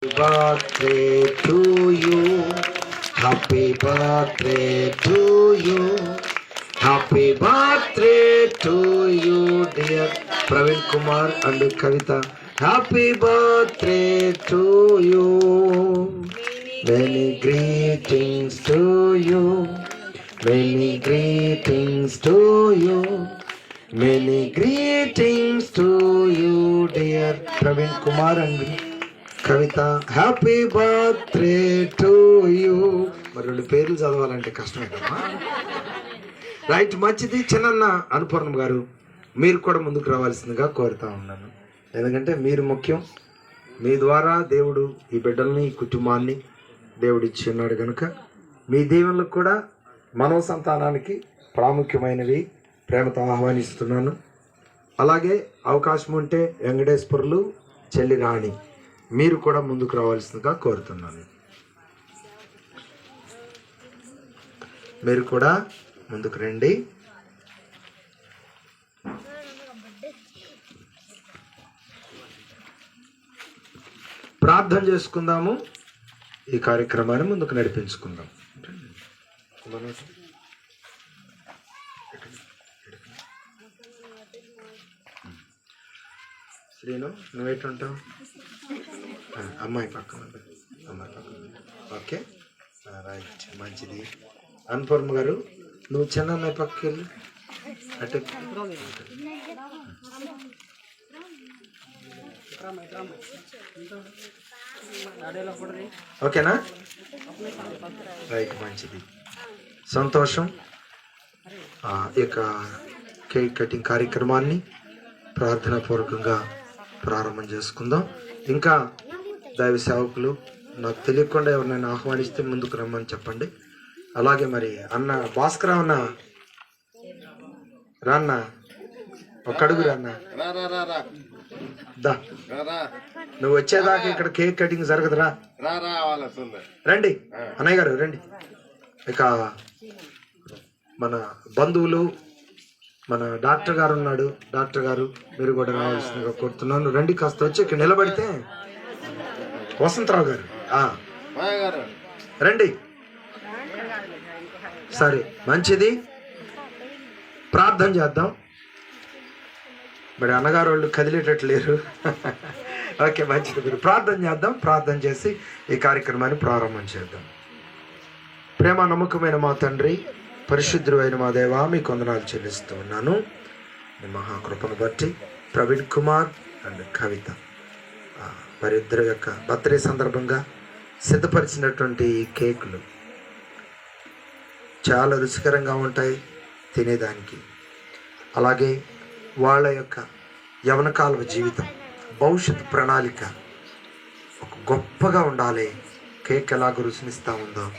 birthday to you. Happy birthday to you. Happy birthday to you, dear Praveen Kumar and Kavita. Happy birthday to you. Many greetings to you. Many greetings to you. Many greetings to you, dear Praveen Kumar and Kavitha happy birthday to you మరి రెండు పేర్లు చదవాలంటే కష్టమే కదా right మంచిది చిన్నన్న అనుపూర్ణం గారు మీరు కూడా ముందుకు రావాల్సిందిగా కోరుతా ఉన్నాను. ఎందుకంటే మీరు ముఖ్యం. మీ ద్వారా దేవుడు ఈ బిడ్డల్ని ఈ కుటుంబాన్ని దేవుడు ఇచ్చి ఉన్నాడు కనుక మీ దీవెనలకు కూడా మనవ సంతానానికి ప్రాముఖ్యమైనవి. ప్రేమతో ఆహ్వానిస్తున్నాను. అలాగే అవకాశం ఉంటే వెంకటేశ్వరులు చెల్లి రాణి. మీరు కూడా ముందుకు రావాల్సిందిగా కోరుతున్నాను. మీరు కూడా ముందుకు రండి. ప్రార్థన చేసుకుందాము. ఈ కార్యక్రమాన్ని ముందుకు నడిపించుకుందాం. శ్రీను నువ్వేటుంటావు? ఆ, అమ్మాయి పక్కన అమ్మాయి పక్కన ఓకే? రైట్. మంచిది. అన్పూర్మ గారు నువ్వు చిన్న అమ్మాయి పక్కకి వెళ్ళి. అటు. ఓకేనా? రైట్ మంచిది. సంతోషం. ఈ యొక్క కేక్ కటింగ్ కార్యక్రమాన్ని ప్రార్థనాపూర్వకంగా ప్రారంభం చేసుకుందాం. ఇంకా దైవ సేవకులు నాకు తెలియకుండా ఎవరినైనా ఆహ్వానిస్తే ముందుకు రమ్మని చెప్పండి. అలాగే మరి అన్న భాస్కర్ అన్న రాన్న ఒక అడుగు రాన్న రా రా రా రా. దా. నువ్వు వచ్చేదాకా ఇక్కడ కేక్ కటింగ్ జరగదురా వాళ్ళొస్తుంది రండి. అన్నయ్య గారు రండి. ఇక మన బంధువులు మన డాక్టర్ గారు ఉన్నాడు. డాక్టర్ గారు మీరు కూడా రావాల్సిందిగా కోరుతున్నాను. రండి కాస్త వచ్చి ఇక్కడ నిలబడితే వసంతరావు గారు. రండి. సరే మంచిది. ప్రార్థన చేద్దాం. మరి అన్నగారు వాళ్ళు కదిలేటట్లు లేరు ఓకే మంచిది. మీరు ప్రార్థన చేద్దాం. ప్రార్థన చేసి ఈ కార్యక్రమాన్ని ప్రారంభం చేద్దాం. ప్రేమ నమ్మకమైన మా తండ్రి పరిశుద్ధుడు అయిన మా దేవా మీ కొందనాలు చెల్లిస్తూ ఉన్నాను. మీ మహాకృపను బట్టి ప్రవీణ్ కుమార్ అండ్ కవిత. ఆ, వారిద్దరి యొక్క బర్త్డే సందర్భంగా సిద్ధపరిచినటువంటి ఈ కేకులు చాలా రుచికరంగా ఉంటాయి తినేదానికి. అలాగే వాళ్ళ యొక్క యవనకాల జీవితం భవిష్యత్ ప్రణాళిక ఒక గొప్పగా ఉండాలి. కేక్ ఎలాగ రుచినిస్తూ ఉందో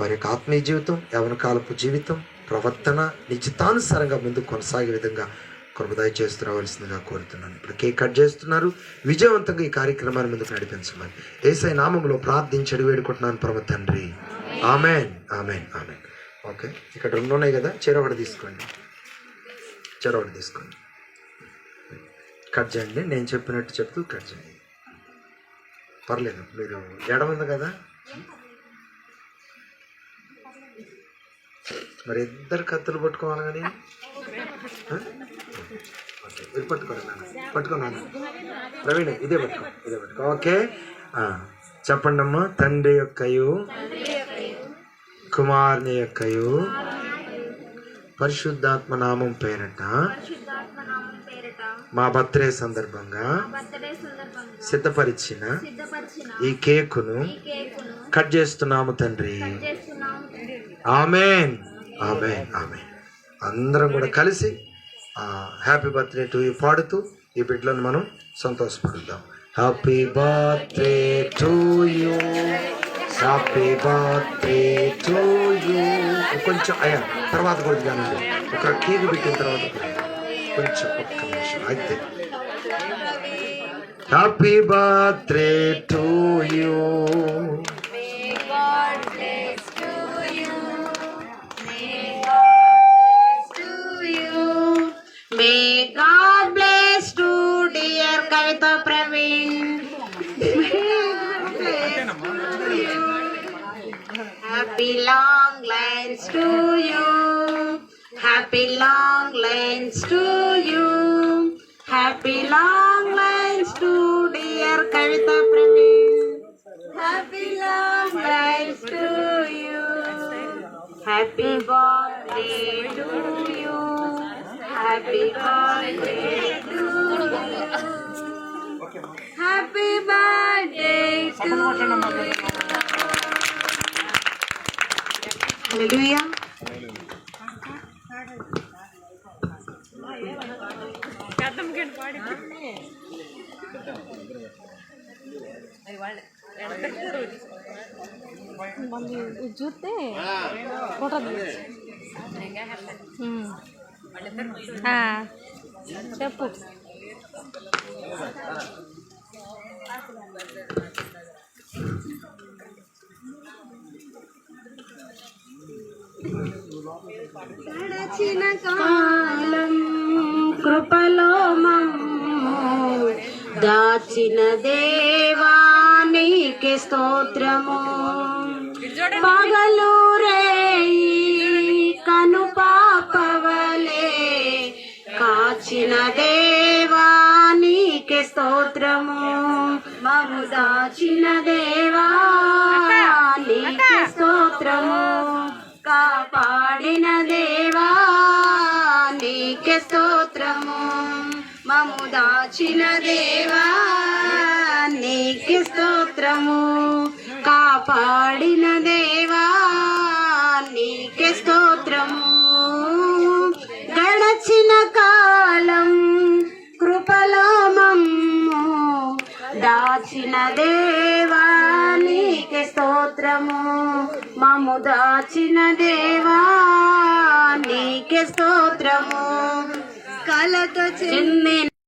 వారి యొక్క ఆత్మీయ జీవితం యవనకాలపు జీవితం ప్రవర్తన నిశ్చితానుసారంగా ముందు కొనసాగే విధంగా కృప దయచేస్తూ రావాల్సిందిగా కోరుతున్నాను. ఇప్పుడు కేక్ కట్ చేస్తున్నారు. విజయవంతంగా ఈ కార్యక్రమాన్ని ముందుకు నడిపించమని. ఏసై నామంలో ప్రార్థించడి వేడుకుంటున్నాను పరమ తండ్రి. ఆమెన్. ఆమెన్. ఆమెన్. ఓకే. ఇక్కడ రెండు ఉన్నాయి కదా. చెరవడ తీసుకోండి. చెరవడ తీసుకోండి. కట్ చేయండి. నేను చెప్పినట్టు చెప్తూ కట్ చేయండి. పర్లేదు. మీరు ఎడ ఉంది కదా. మరి ఇద్దరు కత్తులు పట్టుకోవాలి కానీ? ఇది పట్టుకోండి నాన్న పట్టుకోండి నాన్న ప్రవీణ్ ఇదే పట్టుకో ఇదే పట్టుకో ఓకే చెప్పండి అమ్మా తండ్రి యొక్కయు కుమారుని యొక్కయు పరిశుద్ధాత్మ నామం పేరట మా బర్త్డే సందర్భంగా సిద్ధపరిచిన ఈ కేకును కట్ చేస్తున్నాము తండ్రి. చేస్తున్నాము తండ్రి. ఆమెన్. ఆమెన్. ఆమెన్. అందరం కూడా కలిసి హ్యాపీ బర్త్డే టు యూ పాడుతూ ఈ బిడ్డలను మనం సంతోషపడుద్దాం happy birthday to you happy birthday to you కొంచెం అయ్యా తర్వాత కూడా కానండి ఒక కేక్ పెట్టిన తర్వాత కొంచెం ఒక్క నిమిషం అయితే. హ్యాపీ బర్త్డే టు యూ తో Praveen happy long lines to you happy long lines to you happy long lines to dear Kavitha Praveen happy long lines to you happy birthday to you happy birthday to Happy birthday to you. Hallelujah. ಉಜ್ಜುತ್ತೆ గడచిన కాలం కృపలో దాచిన దేవానికి స్తోత్రము. పగలు రేయి కను పాపవలే. కాచిన దేవానికి స్తోత్రము. మము దాచిన దేవానికి స్తోత్రము. కాపాడిన దేవా నీకే స్తోత్రము. మము దాచిన దేవా నీకే స్తోత్రము. కాపాడిన దేవా నీకే స్తోత్రము. గడచిన కాలం దాచిన దేవానికి స్తోత్రము. మము దాచిన దేవా నీకే స్తోత్రము. కలతో చెందిన